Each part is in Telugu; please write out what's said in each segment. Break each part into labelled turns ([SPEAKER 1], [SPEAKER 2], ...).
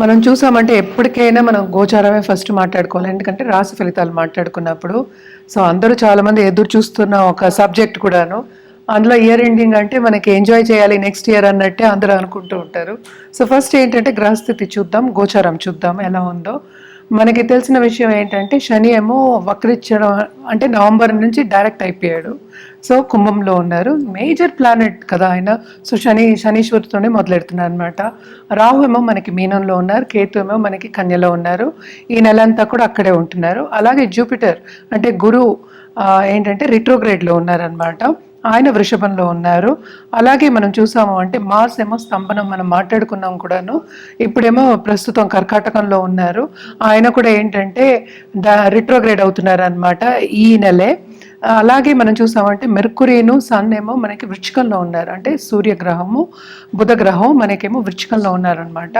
[SPEAKER 1] మనం చూసామంటే ఎప్పటికైనా మనం గోచారమే ఫస్ట్ మాట్లాడుకోవాలి. ఎందుకంటే రాశి ఫలితాలు మాట్లాడుకున్నప్పుడు సో అందరూ చాలామంది ఎదురు చూస్తున్న ఒక సబ్జెక్ట్ కూడాను. అందులో ఇయర్ ఎండింగ్ అంటే మనకి ఎంజాయ్ చేయాలి నెక్స్ట్ ఇయర్ అన్నట్టే అందరూ అనుకుంటూ ఉంటారు. సో ఫస్ట్ ఏంటంటే గ్రహస్థితి చూద్దాం గోచారం చూద్దాం ఎలా ఉందో. మనకి తెలిసిన విషయం ఏంటంటే శని ఏమో వక్రించడం అంటే నవంబర్ నుంచి డైరెక్ట్ అయిపోయాడు. సో కుంభంలో ఉన్నారు. మేజర్ ప్లానెట్ కదా ఆయన. సో శని శనీశ్వరుతోనే మొదలెడుతున్నారు అనమాట రాహు ఏమో మనకి మీనంలో ఉన్నారు. కేతు ఏమో మనకి కన్యలో ఉన్నారు. ఈ నెల అంతా కూడా అక్కడే ఉంటున్నారు. అలాగే జూపిటర్ అంటే గురువు ఏంటంటే రిట్రోగ్రేడ్లో ఉన్నారనమాట ఆయన వృషభంలో ఉన్నారు. అలాగే మనం చూసాము అంటే మార్స్ ఏమో స్తంభనం మనం మాట్లాడుకున్నాం కూడాను. ఇప్పుడేమో ప్రస్తుతం కర్కాటకంలో ఉన్నారు. ఆయన కూడా ఏంటంటే రిట్రోగ్రేడ్ అవుతున్నారు అనమాట ఈ నెలే. అలాగే మనం చూసామంటే మెర్కురీను సన్ ఏమో మనకి వృచ్చికంలో ఉన్నారు. అంటే సూర్యగ్రహము బుధగ్రహం మనకేమో వృచ్చికంలో ఉన్నారనమాట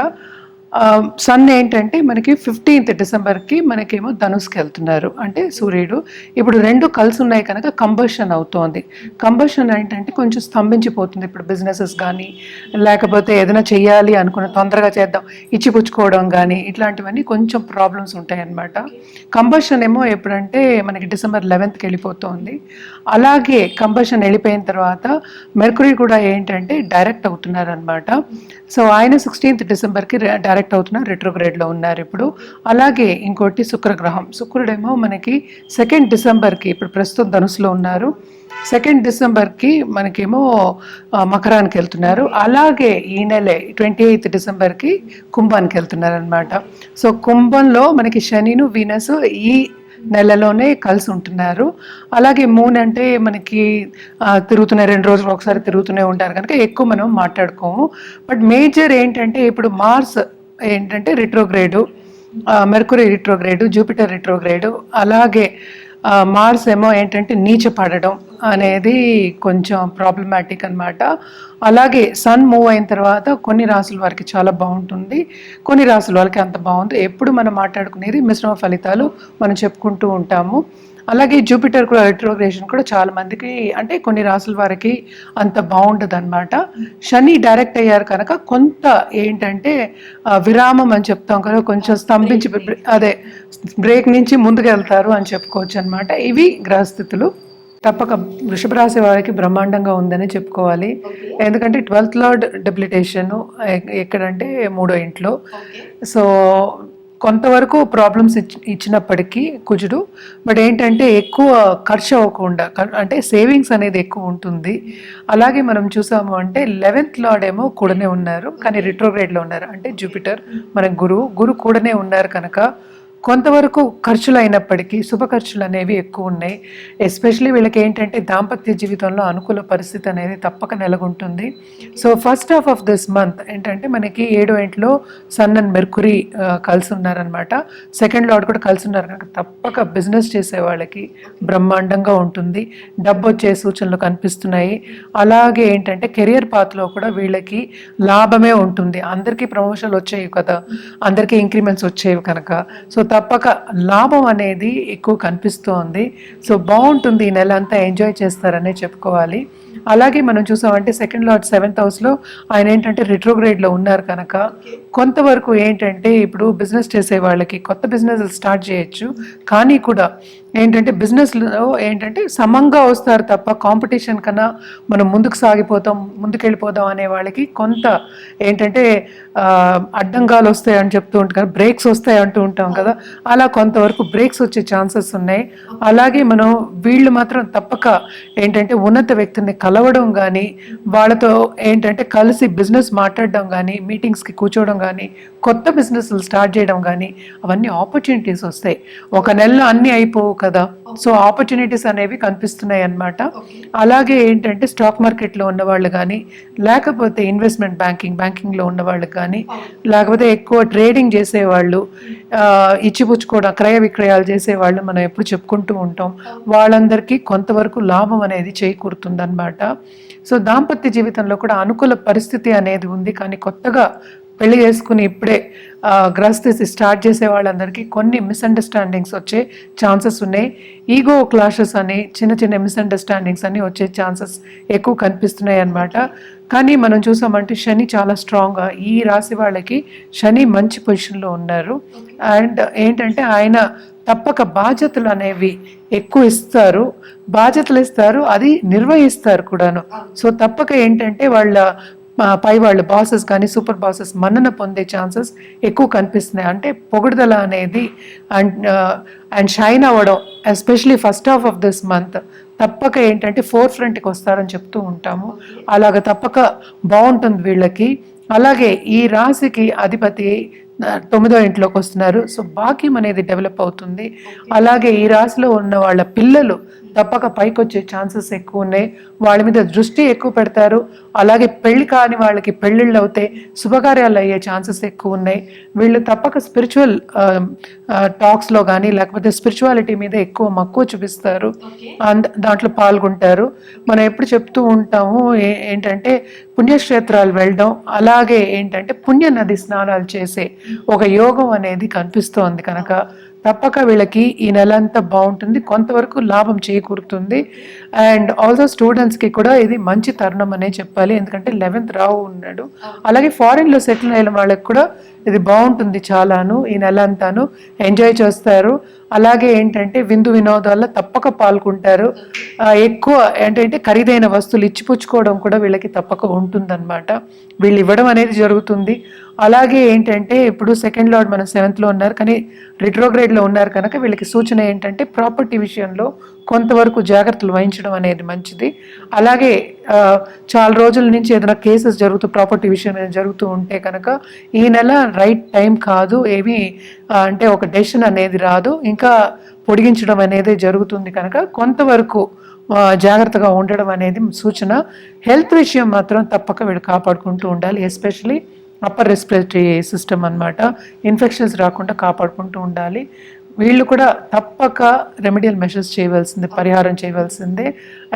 [SPEAKER 1] సన్ ఏంటంటే మనకి ఫిఫ్టీన్త్ డిసెంబర్కి మనకేమో ధనుస్కి వెళ్తున్నారు. అంటే సూర్యుడు. ఇప్పుడు రెండు కలిసి ఉన్నాయి కనుక కంబషన్ అవుతోంది. కంబషన్ ఏంటంటే కొంచెం స్తంభించిపోతుంది. ఇప్పుడు బిజినెసెస్ కానీ లేకపోతే ఏదైనా చెయ్యాలి అనుకున్న తొందరగా చేద్దాం ఇచ్చిపుచ్చుకోవడం కానీ ఇట్లాంటివన్నీ కొంచెం ప్రాబ్లమ్స్ ఉంటాయి అన్నమాట కంబషన్ ఏమో ఎప్పుడంటే మనకి డిసెంబర్ లెవెన్త్కి వెళ్ళిపోతుంది. అలాగే కంబషన్ వెళ్ళిపోయిన తర్వాత మెర్కురీ కూడా ఏంటంటే డైరెక్ట్ అవుతున్నారనమాట సో ఆయన సిక్స్టీన్త్ డిసెంబర్కి డైరెక్ట్ అవుతున్నారు రెట్రోగ్రేడ్లో ఉన్నారు ఇప్పుడు. అలాగే ఇంకోటి శుక్రగ్రహం. శుక్రుడేమో మనకి సెకండ్ డిసెంబర్కి ఇప్పుడు ప్రస్తుతం ధనుసులో ఉన్నారు. సెకండ్ డిసెంబర్కి మనకేమో మకరానికి వెళ్తున్నారు. అలాగే ఈ నెలే ట్వంటీ ఎయిత్ డిసెంబర్కి కుంభానికి వెళ్తున్నారు అనమాట సో కుంభంలో మనకి శనిను వీనస్ ఈ నెలలోనే కలిసి ఉంటున్నారు. అలాగే మూన్ అంటే మనకి తిరుగుతున్న రెండు రోజులు ఒకసారి తిరుగుతూనే ఉంటారు కనుక ఎక్కువ మనం మాట్లాడుకోము. బట్ మేజర్ ఏంటంటే ఇప్పుడు మార్స్ ఏంటంటే retrograde Mercury retrograde Jupiter retrograde అలాగే మార్స్ ఏమో ఏంటంటే నీచ పడడం అనేది కొంచెం ప్రాబ్లమాటిక్ అన్నమాట. అలాగే సన్ మూవ్ అయిన తర్వాత కొన్ని రాసుల వారికి చాలా బాగుంటుంది. కొన్ని రాసుల వాళ్ళకి అంత బాగుంది. ఎప్పుడు మనం మాట్లాడుకునేది మిశ్రమ ఫలితాలు మనం చెప్పుకుంటూ ఉంటాము. అలాగే జూపిటర్ కూడా రిట్రోగ్రేషన్ కూడా చాలా మందికి అంటే కొన్ని రాసుల వారికి అంత బాగుండదు అనమాట శని డైరెక్ట్ అయ్యారు కనుక కొంత ఏంటంటే విరామం అని చెప్తాం కదా కొంచెం స్తంభించి అదే బ్రేక్ నుంచి ముందుకు వెళ్తారు అని చెప్పుకోవచ్చు అనమాట ఇవి గ్రహస్థితులు. తప్పక వృషభ రాశి వారికి బ్రహ్మాండంగా ఉందని చెప్పుకోవాలి. ఎందుకంటే ట్వెల్త్ లార్డ్ డెబిలిటేషన్ ఎక్కడంటే మూడో ఇంట్లో. సో కొంతవరకు ప్రాబ్లమ్స్ ఇచ్చి ఇచ్చినప్పటికీ కుజుడు బట్ ఏంటంటే ఎక్కువ ఖర్చు అవ్వకుండా అంటే సేవింగ్స్ అనేది ఎక్కువ ఉంటుంది. అలాగే మనం చూసాము అంటే లెవెన్త్ లార్డ్ ఏమో కూడానే ఉన్నారు కానీ రిట్రోగ్రేడ్లో ఉన్నారు. అంటే జూపిటర్ మన గురువు గురు కూడానే ఉన్నారు కనుక కొంతవరకు ఖర్చులు అయినప్పటికీ శుభ ఖర్చులు అనేవి ఎక్కువ ఉన్నాయి. ఎస్పెషలీ వీళ్ళకి ఏంటంటే దాంపత్య జీవితంలో అనుకూల పరిస్థితి అనేది తప్పక నెలకొంటుంది. So first half of this month ఏంటంటే మనకి ఏడో ఇంట్లో సన్ అండ్ మెర్కురీ కలిసి ఉన్నారనమాట సెకండ్ లార్డ్ కూడా కలిసి ఉన్నారు కనుక తప్పక బిజినెస్ చేసే వాళ్ళకి బ్రహ్మాండంగా ఉంటుంది. డబ్బు వచ్చే సూచనలు కనిపిస్తున్నాయి. అలాగే ఏంటంటే కెరియర్ పాత్లో కూడా వీళ్ళకి లాభమే ఉంటుంది. అందరికీ ప్రమోషన్లు వచ్చేవి కదా. అందరికీ ఇంక్రిమెంట్స్ వచ్చేవి కనుక. సో తప్పక లాభం అనేది ఎక్కువ కనిపిస్తోంది. సో బాగుంటుంది ఈ నెల అంతా ఎంజాయ్ చేస్తారనే చెప్పుకోవాలి. అలాగే మనం చూసామంటే సెకండ్ లార్డ్ సెవెంత్ హౌస్లో ఆయన ఏంటంటే రిట్రోగ్రేడ్లో ఉన్నారు కనుక. కొంతవరకు ఏంటంటే ఇప్పుడు బిజినెస్ చేసే వాళ్ళకి కొత్త బిజినెస్ స్టార్ట్ చేయొచ్చు. కానీ కూడా ఏంటంటే బిజినెస్లో ఏంటంటే సమంగా వస్తారు తప్ప కాంపిటీషన్ కన్నా మనం ముందుకు సాగిపోతాం ముందుకెళ్ళిపోదాం అనే వాళ్ళకి కొంత ఏంటంటే అడ్డంగాలు వస్తాయి అని చెప్తూ ఉంటాం బ్రేక్స్ వస్తాయి అంటూ ఉంటాం కదా. అలా కొంతవరకు బ్రేక్స్ వచ్చే ఛాన్సెస్ ఉన్నాయి. అలాగే మనం వీళ్ళు మాత్రం తప్పక ఏంటంటే ఉన్నత వ్యక్తిని కలవడం కానీ వాళ్ళతో ఏంటంటే కలిసి బిజినెస్ మాట్లాడడం కానీ మీటింగ్స్కి కూర్చోవడం కానీ కొత్త బిజినెస్లు స్టార్ట్ చేయడం కానీ అవన్నీ ఆపర్చునిటీస్ వస్తాయి. ఒక నెలలో అన్నీ అయిపోవు కదా. సో ఆపర్చునిటీస్ అనేవి కనిపిస్తున్నాయి అన్నమాట. అలాగే ఏంటంటే స్టాక్ మార్కెట్లో ఉన్న వాళ్ళు కానీ లేకపోతే ఇన్వెస్ట్మెంట్ బ్యాంకింగ్ బ్యాంకింగ్లో ఉన్న వాళ్ళు కానీ లేకపోతే ఎక్కువ ట్రేడింగ్ చేసేవాళ్ళు ఇచ్చిపుచ్చుకోవడం క్రయ విక్రయాలు చేసేవాళ్ళు మనం ఎప్పుడు చెప్పుకుంటూ ఉంటాం. వాళ్ళందరికీ కొంతవరకు లాభం అనేది చేకూరుతుందన్నమాట. సో దాంపత్య జీవితంలో కూడా అనుకూల పరిస్థితి అనేది ఉంది. కానీ కొత్తగా పెళ్ళి చేసుకుని ఇప్పుడే గ్రహస్థితి స్టార్ట్ చేసే వాళ్ళందరికీ కొన్ని మిస్అండర్స్టాండింగ్స్ వచ్చే ఛాన్సెస్ ఉన్నాయి. ఈగో క్లాషెస్ అని చిన్న చిన్న మిస్అండర్స్టాండింగ్స్ అని వచ్చే ఛాన్సెస్ ఎక్కువ కనిపిస్తున్నాయి అన్నమాట. కానీ మనం చూసామంటే శని చాలా స్ట్రాంగ్గా ఈ రాశి వాళ్ళకి శని మంచి పొజిషన్లో ఉన్నారు. అండ్ ఏంటంటే ఆయన తప్పక బాధ్యతలు అనేవి ఎక్కువ ఇస్తారు. బాధ్యతలు ఇస్తారు అది నిర్వహిస్తారు కూడాను. సో తప్పక ఏంటంటే వాళ్ళ పై వాళ్ళు బాసెస్ కానీ సూపర్ బాసెస్ మన్నన పొందే ఛాన్సెస్ ఎక్కువ కనిపిస్తున్నాయి. అంటే పొగుడుదల అనేది అండ్ అండ్ షైన్ అవ్వడం especially first half of this month తప్పక ఏంటంటే ఫోర్ ఫ్రంట్కి వస్తారని చెప్తూ ఉంటాము. అలాగ తప్పక బాగుంటుంది వీళ్ళకి. అలాగే ఈ రాశికి అధిపతి తొమ్మిదో ఇంట్లోకి వస్తున్నారు. సో భాగ్యం అనేది డెవలప్ అవుతుంది. అలాగే ఈ రాశిలో ఉన్న వాళ్ళ పిల్లలు తప్పక పైకి వచ్చే ఛాన్సెస్ ఎక్కువ ఉన్నాయి. వాళ్ళ మీద దృష్టి ఎక్కువ పెడతారు. అలాగే పెళ్ళి కాని వాళ్ళకి పెళ్ళిళ్ళు అవుతాయి. శుభకార్యాలు అయ్యే ఛాన్సెస్ ఎక్కువ ఉన్నాయి. వీళ్ళు తప్పక స్పిరిచువల్ టాక్స్లో కానీ లేకపోతే స్పిరిచువాలిటీ మీద ఎక్కువ మక్కువ చూపిస్తారు. దాంట్లో పాల్గొంటారు. మనం ఎప్పుడు చెప్తూ ఉంటాము ఏ- ఏంటంటే పుణ్యక్షేత్రాలు వెళ్ళడం అలాగే ఏంటంటే పుణ్య నది స్నానాలు చేసే ఒక యోగం అనేది కనిపిస్తోంది కనుక తప్పక వీళ్ళకి ఈ నెల అంతా బాగుంటుంది కొంతవరకు లాభం చేకూరుతుంది. అండ్ ఆల్సో స్టూడెంట్స్కి కూడా ఇది మంచి తరుణం అనే చెప్పాలి ఎందుకంటే లెవెన్త్ రావు ఉన్నాడు. అలాగే ఫారిన్లో సెటిల్ అయిన వాళ్ళకి కూడా ఇది బాగుంటుంది చాలాను ఈ నెల అంతాను ఎంజాయ్ చేస్తారు. అలాగే ఏంటంటే విందు వినోదాల్లో తప్పక పాల్గొంటారు. ఎక్కువ ఏంటంటే ఖరీదైన వస్తువులు ఇచ్చిపుచ్చుకోవడం కూడా వీళ్ళకి తప్పక ఉంటుందన్నమాట. వీళ్ళు ఇవ్వడం అనేది జరుగుతుంది. అలాగే ఏంటంటే ఇప్పుడు సెకండ్ లార్డ్ మన సెవెంత్లో ఉన్నారు. కానీ రిట్రోగ్రేడ్లో ఉన్నారు కనుక వీళ్ళకి సూచన ఏంటంటే ప్రాపర్టీ విషయంలో కొంతవరకు జాగ్రత్తలు వహించడం అనేది మంచిది. అలాగే చాలా రోజుల నుంచి ఏదైనా కేసెస్ జరుగుతూ ప్రాపర్టీ విషయం జరుగుతూ ఉంటే కనుక ఈ నెల రైట్ టైం కాదు ఏమీ అంటే ఒక డెసిషన్ అనేది రాదు. ఇంకా పొడిగించడం అనేది జరుగుతుంది కనుక కొంతవరకు జాగ్రత్తగా ఉండడం అనేది సూచన. హెల్త్ విషయం మాత్రం తప్పక వీడు కాపాడుకుంటూ ఉండాలి. ఎస్పెషలీ అప్పర్ రెస్పిరేటరీ సిస్టమ్ అన్నమాట. ఇన్ఫెక్షన్స్ రాకుండా కాపాడుకుంటూ ఉండాలి. వీళ్ళు కూడా తప్పక రెమెడియల్ మెషర్స్ చేయవలసిందే పరిహారం చేయవలసిందే.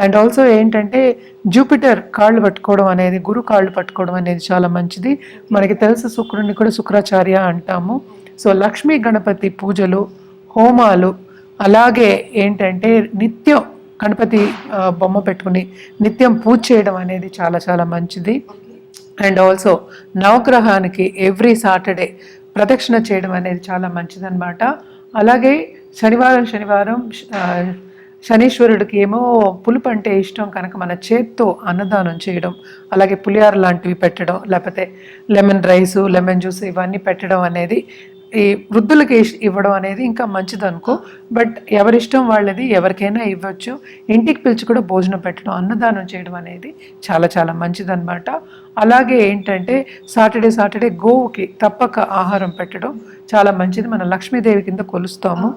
[SPEAKER 1] అండ్ ఆల్సో ఏంటంటే జూపిటర్ కాళ్ళు పట్టుకోవడం అనేది గురు కాళ్ళు పట్టుకోవడం అనేది చాలా మంచిది. మనకి తెలుసు శుక్రుడిని కూడా శుక్రాచార్య అంటాము. సో లక్ష్మీ గణపతి పూజలు హోమాలు అలాగే ఏంటంటే నిత్యం గణపతి బొమ్మ పెట్టుకుని నిత్యం పూజ చేయడం అనేది చాలా చాలా మంచిది. అండ్ ఆల్సో నవగ్రహానికి ఎవ్రీ సాటర్డే ప్రదక్షిణ చేయడం అనేది చాలా మంచిదన్నమాట. అలాగే శనివారం శనివారం శనీశ్వరుడికి ఏమో పులుపు అంటే ఇష్టం కనుక మన చేత్తో అన్నదానం చేయడం అలాగే పులిహార లాంటివి పెట్టడం లేకపోతే లెమన్ రైస్ లెమన్ జ్యూస్ ఇవన్నీ పెట్టడం అనేది ఈ వృద్ధులకి ఇవ్వడం అనేది ఇంకా మంచిది అనుకో. బట్ ఎవరిష్టం వాళ్ళది ఎవరికైనా ఇవ్వచ్చు. ఇంటికి పిలిచి కూడా భోజనం పెట్టడం అన్నదానం చేయడం అనేది చాలా చాలా మంచిదన్నమాట. అలాగే ఏంటంటే సాటర్డే సాటర్డే గోవుకి తప్పక ఆహారం పెట్టడం చాలా మంచిది. మన లక్ష్మీదేవి కింద కొలుస్తాము.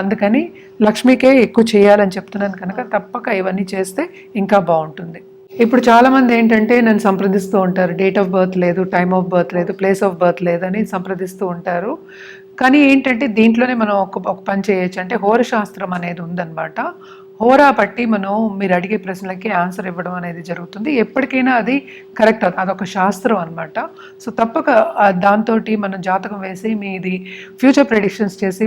[SPEAKER 1] అందుకని లక్ష్మికే ఎక్కువ చేయాలని చెప్తున్నాను కనుక తప్పక ఇవన్నీ చేస్తే ఇంకా బాగుంటుంది. ఇప్పుడు చాలామంది ఏంటంటే నన్ను సంప్రదిస్తూ ఉంటారు. డేట్ ఆఫ్ బర్త్ లేదు టైమ్ ఆఫ్ బర్త్ లేదు ప్లేస్ ఆఫ్ బర్త్ లేదని సంప్రదిస్తూ ఉంటారు. కానీ ఏంటంటే దీంట్లోనే మనం ఒక ఒక పని చేయొచ్చు. అంటే హోరశాస్త్రం అనేది ఉందన్నమాట. హోరా పట్టి మనం మీరు అడిగే ప్రశ్నలకి ఆన్సర్ ఇవ్వడం అనేది జరుగుతుంది. ఎప్పటికైనా అది కరెక్ట్ అదొక శాస్త్రం అనమాట సో తప్పక దాంతో మనం జాతకం వేసి మీది ఫ్యూచర్ ప్రెడిక్షన్స్ చేసి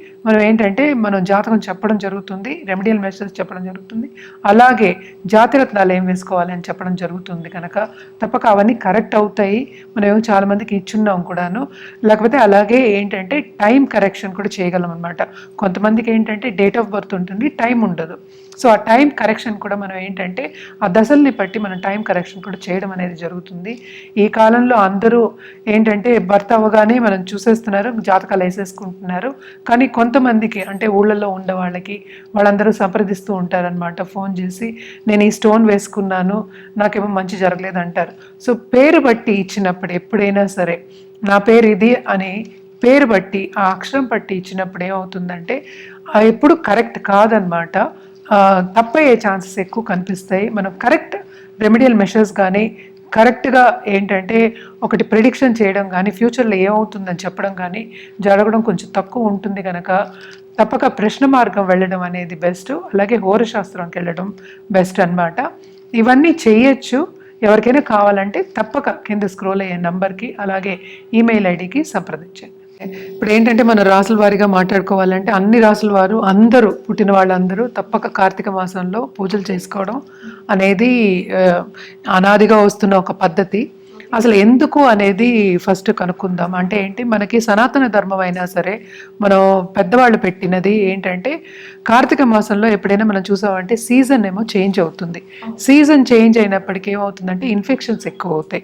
[SPEAKER 1] మనం ఏంటంటే మనం జాతకం చెప్పడం జరుగుతుంది రెమెడియల్ మెసేజ్ చెప్పడం జరుగుతుంది. అలాగే జాతిరత్నాలు ఏం వేసుకోవాలి అని చెప్పడం జరుగుతుంది కనుక తప్పక అవన్నీ కరెక్ట్ అవుతాయి. మనం ఏమో చాలా ఇచ్చున్నాం కూడాను. లేకపోతే అలాగే ఏంటంటే టైం కరెక్షన్ కూడా చేయగలం అనమాట కొంతమందికి ఏంటంటే డేట్ ఆఫ్ బర్త్ ఉంటుంది టైం ఉండదు. సో ఆ టైం కరెక్షన్ కూడా మనం ఏంటంటే ఆ దశల్ని బట్టి మనం టైం కరెక్షన్ కూడా చేయడం అనేది జరుగుతుంది. ఈ కాలంలో అందరూ ఏంటంటే భర్త అవ్వగానే మనం చూసేస్తున్నారు జాతకాలు వేసేసుకుంటున్నారు. కానీ కొంతమందికి అంటే ఊళ్ళల్లో ఉండే వాళ్ళకి వాళ్ళందరూ సంప్రదిస్తూ ఉంటారనమాట ఫోన్ చేసి నేను ఈ స్టోన్ వేసుకున్నాను నాకేమో మంచి జరగలేదు అంటారు సో పేరు బట్టి ఇచ్చినప్పుడు ఎప్పుడైనా సరే నా పేరు ఇది అని పేరు బట్టి ఆ అక్షరం బట్టి ఇచ్చినప్పుడు ఏమవుతుందంటే ఎప్పుడు కరెక్ట్ కాదనమాట తప్పయ్యే ఛాన్సెస్ ఎక్కువ కనిపిస్తాయి. మనం కరెక్ట్ రెమెడియల్ మెషర్స్ కానీ కరెక్ట్గా ఏంటంటే ఒకటి ప్రిడిక్షన్ చేయడం కానీ ఫ్యూచర్లో ఏమవుతుందని చెప్పడం కానీ జరగడం కొంచెం తక్కువ ఉంటుంది కనుక తప్పక ప్రశ్న మార్గం వెళ్ళడం అనేది బెస్ట్. అలాగే హోరశాస్త్రంకి వెళ్ళడం బెస్ట్ అన్నమాట. ఇవన్నీ చేయొచ్చు. ఎవరికైనా కావాలంటే తప్పక కింద స్క్రోల్ అయ్యే నంబర్కి అలాగే ఈమెయిల్ ఐడికి సంప్రదించండి. ఇప్పుడు ఏంటంటే మన రాసుల వారిగా మాట్లాడుకోవాలంటే అన్ని రాసుల వారు అందరూ పుట్టిన వాళ్ళందరూ తప్పక కార్తీక మాసంలో పూజలు చేసుకోవడం అనేది అనాదిగా వస్తున్న ఒక పద్ధతి. అసలు ఎందుకు అనేది ఫస్ట్ కనుక్కుందాం. అంటే ఏంటి? మనకి సనాతన ధర్మం అయినా సరే మనం పెద్దవాళ్ళు పెట్టినది ఏంటంటే కార్తీక మాసంలో ఎప్పుడైనా మనం చూసామంటే సీజన్ ఏమో చేంజ్ అవుతుంది. సీజన్ చేంజ్ అయినప్పటికీ ఏమవుతుందంటే ఇన్ఫెక్షన్స్ ఎక్కువ అవుతాయి.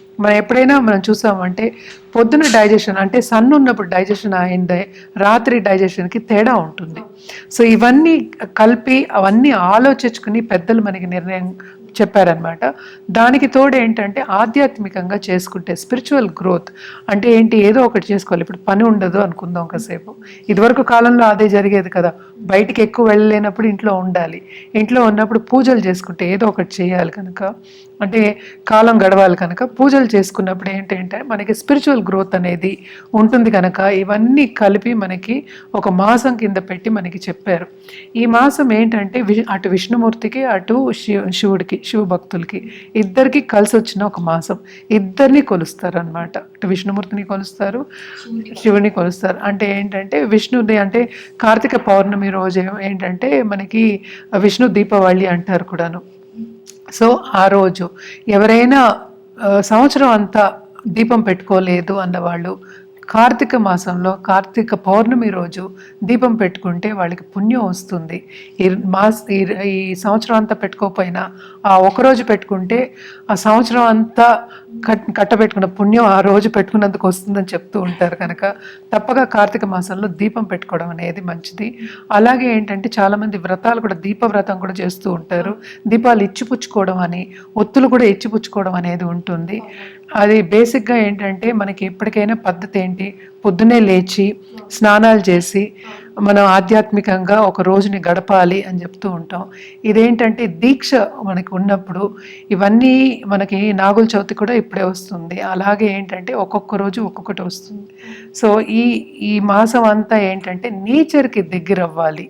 [SPEAKER 1] మనం ఎప్పుడైనా మనం చూసామంటే పొద్దున డైజెషన్ అంటే సన్ ఉన్నప్పుడు డైజెషన్ అయిందే రాత్రి డైజెషన్కి తేడా ఉంటుంది. సో ఇవన్నీ కలిపి అవన్నీ ఆలోచించుకుని పెద్దలు మనకి నిర్ణయం చెప్పారనమాట దానికి తోడు ఏంటంటే ఆధ్యాత్మికంగా చేసుకుంటే స్పిరిచువల్ గ్రోత్ అంటే ఏంటి? ఏదో ఒకటి చేసుకోవాలి. ఇప్పుడు పని ఉండదు అనుకుందాం ఒకసేపు ఇదివరకు కాలంలో అదే జరిగేది కదా. బయటికి ఎక్కువ వెళ్ళలేనప్పుడు ఇంట్లో ఉండాలి. ఇంట్లో ఉన్నప్పుడు పూజలు చేసుకుంటే ఏదో ఒకటి చేయాలి కనుక. అంటే కాలం గడవాలి కనుక పూజలు చేసుకున్నప్పుడు ఏంటంటే మనకి స్పిరిచువల్ గ్రోత్ అనేది ఉంటుంది కనుక ఇవన్నీ కలిపి మనకి ఒక మాసం కింద పెట్టి మనకి చెప్పారు. ఈ మాసం ఏంటంటే అటు విష్ణుమూర్తికి అటు శివ శివుడికి శివ భక్తులకి ఇద్దరికి కలిసి వచ్చిన ఒక మాసం. ఇద్దరిని కొలుస్తారు అనమాట అటు విష్ణుమూర్తిని కొలుస్తారు శివుని కొలుస్తారు. అంటే ఏంటంటే విష్ణుని అంటే కార్తీక పౌర్ణమి రోజు ఏంటంటే మనకి విష్ణు దీపావళి అంటారు కూడాను. సో ఆ రోజు ఎవరైనా సంవత్సరం అంతా దీపం పెట్టుకోలేదు అన్నవాళ్ళు కార్తీక మాసంలో కార్తీక పౌర్ణమి రోజు దీపం పెట్టుకుంటే వాళ్ళకి పుణ్యం వస్తుంది. ఈ మాస్ ఈ ఈ సంవత్సరం అంతా పెట్టుకోకపోయినా ఆ ఒకరోజు పెట్టుకుంటే ఆ సంవత్సరం అంతా కట్ కట్టబెట్టుకున్న పుణ్యం ఆ రోజు పెట్టుకున్నందుకు వస్తుందని చెప్తూ ఉంటారు కనుక తప్పక కార్తీక మాసంలో దీపం పెట్టుకోవడం అనేది మంచిది. అలాగే ఏంటంటే చాలామంది వ్రతాలు కూడా దీప వ్రతం కూడా చేస్తూ ఉంటారు. దీపాలు ఇచ్చిపుచ్చుకోవడం అని ఒత్తులు కూడా ఇచ్చిపుచ్చుకోవడం అనేది ఉంటుంది. అది బేసిక్గా ఏంటంటే మనకి ఎప్పటికైనా పద్ధతి ఏంటి? పొద్దునే లేచి స్నానాలు చేసి మనం ఆధ్యాత్మికంగా ఒక రోజుని గడపాలి అని చెప్తూ ఉంటాం. ఇదేంటంటే దీక్ష మనకి ఉన్నప్పుడు ఇవన్నీ మనకి నాగుల చవితి కూడా ఇప్పుడే వస్తుంది. అలాగే ఏంటంటే ఒక్కొక్క రోజు ఒక్కొక్కటి వస్తుంది. సో ఈ ఈ మాసం అంతా ఏంటంటే నేచర్కి దగ్గర అవ్వాలి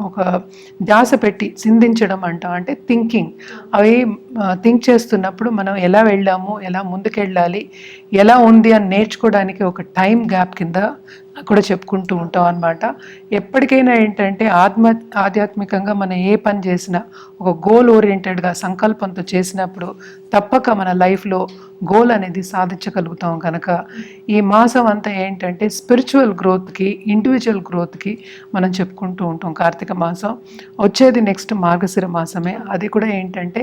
[SPEAKER 1] ఒక ధ్యాస పెట్టి చిందించడం అంటాం అంటే థింకింగ్ అవి థింక్ చేస్తున్నప్పుడు మనం ఎలా వెళ్ళాము ఎలా ముందుకెళ్ళాలి ఎలా ఉంది అని నేర్చుకోవడానికి ఒక టైం గ్యాప్ కింద కూడా చెప్పుకుంటూ ఉంటాం అనమాట ఎప్పటికైనా ఏంటంటే ఆత్మ ఆధ్యాత్మికంగా మనం ఏ పని చేసినా ఒక గోల్ ఓరియంటెడ్గా సంకల్పంతో చేసినప్పుడు తప్పక మన లైఫ్లో గోల్ అనేది సాధించగలుగుతాం కనుక ఈ మాసం అంతా ఏంటంటే స్పిరిచువల్ గ్రోత్కి ఇండివిజువల్ గ్రోత్కి మనం చెప్పుకుంటూ ఉంటాం కార్తీక మాసం. వచ్చేది నెక్స్ట్ మార్గశిర మాసమే. అది కూడా ఏంటంటే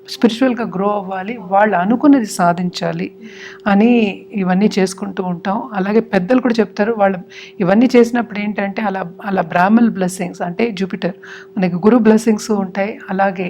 [SPEAKER 1] స్పిరిచువల్గా గ్రో అవ్వాలి వాళ్ళు అనుకున్నది సాధించాలి అని ఇవన్నీ చేసుకుంటూ ఉంటాం. అలాగే పెద్దలు కూడా చెప్తారు వాళ్ళు ఇవన్నీ చేసినప్పుడు ఏంటంటే అలా అలా బ్రాహ్మల్ బ్లెస్సింగ్స్ అంటే జూపిటర్ మనకి గురు బ్లెస్సింగ్స్ ఉంటాయి. అలాగే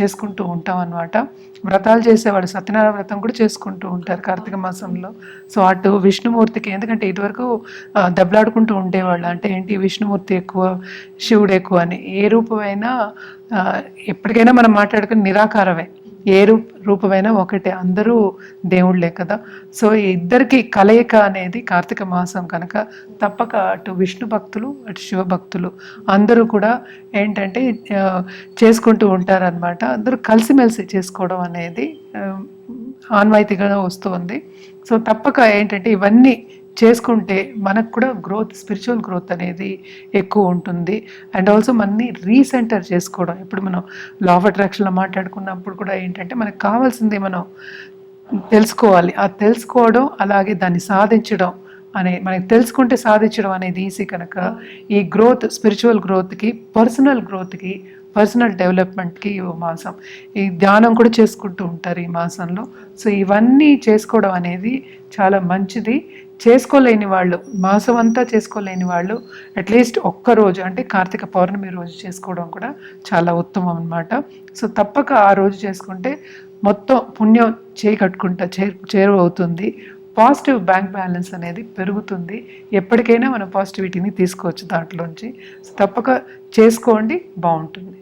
[SPEAKER 1] చేసుకుంటూ ఉంటాం అన్నమాట వ్రతాలు చేసేవాడు సత్యనారాయణ వ్రతం కూడా చేసుకుంటూ ఉంటారు కార్తీక మాసంలో. సో అటు విష్ణుమూర్తికి ఎందుకంటే ఇదివరకు దెబ్బలాడుకుంటూ ఉండేవాళ్ళు. అంటే ఏంటి? విష్ణుమూర్తి ఎక్కువ శివుడు ఎక్కువ అని. ఏ రూపమైనా ఎప్పటికైనా మనం మాట్లాడుకుని నిరాకారమే. ఏ రూప రూపమైనా ఒకటే. అందరూ దేవుళ్ళే కదా. సో ఈ ఇద్దరికి కలయిక అనేది కార్తీక మాసం కనుక తప్పక అటు విష్ణు భక్తులు అటు శివ భక్తులు అందరూ కూడా ఏంటంటే చేసుకుంటూ ఉంటారనమాట అందరూ కలిసిమెలిసి చేసుకోవడం అనేది ఆన్వాయితీగా వస్తుంది సో తప్పక ఏంటంటే ఇవన్నీ చేసుకుంటే మనకు కూడా గ్రోత్ స్పిరిచువల్ గ్రోత్ అనేది ఎక్కువ ఉంటుంది. అండ్ ఆల్సో మనని రీసెంటర్ చేసుకోవడం. ఇప్పుడు మనం లా ఆఫ్ అట్రాక్షన్లో మాట్లాడుకున్నప్పుడు కూడా ఏంటంటే మనకు కావాల్సింది మనం తెలుసుకోవాలి. ఆ తెలుసుకోవడం అలాగే దాన్ని సాధించడం అనే మనకి తెలుసుకుంటే సాధించడం అనేది ఈజీ కనుక ఈ గ్రోత్ స్పిరిచువల్ గ్రోత్కి పర్సనల్ గ్రోత్కి పర్సనల్ డెవలప్మెంట్కి ఈ మాసం. ఈ ధ్యానం కూడా చేసుకుంటూ ఉంటారు ఈ మాసంలో. సో ఇవన్నీ చేసుకోవడం అనేది చాలా మంచిది. చేసుకోలేని వాళ్ళు మాసం అంతా చేసుకోలేని వాళ్ళు అట్లీస్ట్ ఒక్క రోజు అంటే కార్తీక పౌర్ణమి రోజు చేసుకోవడం కూడా చాలా ఉత్తమం అన్నమాట. సో తప్పక ఆ రోజు చేసుకుంటే మొత్తం పుణ్యం చేయి కట్టుకుంటా చే అవుతుంది పాజిటివ్ బ్యాంక్ బ్యాలెన్స్ అనేది పెరుగుతుంది. ఎప్పటికైనా మనం పాజిటివిటీని తీసుకోవచ్చు దాంట్లోంచి. సో తప్పక చేసుకోండి బాగుంటుంది.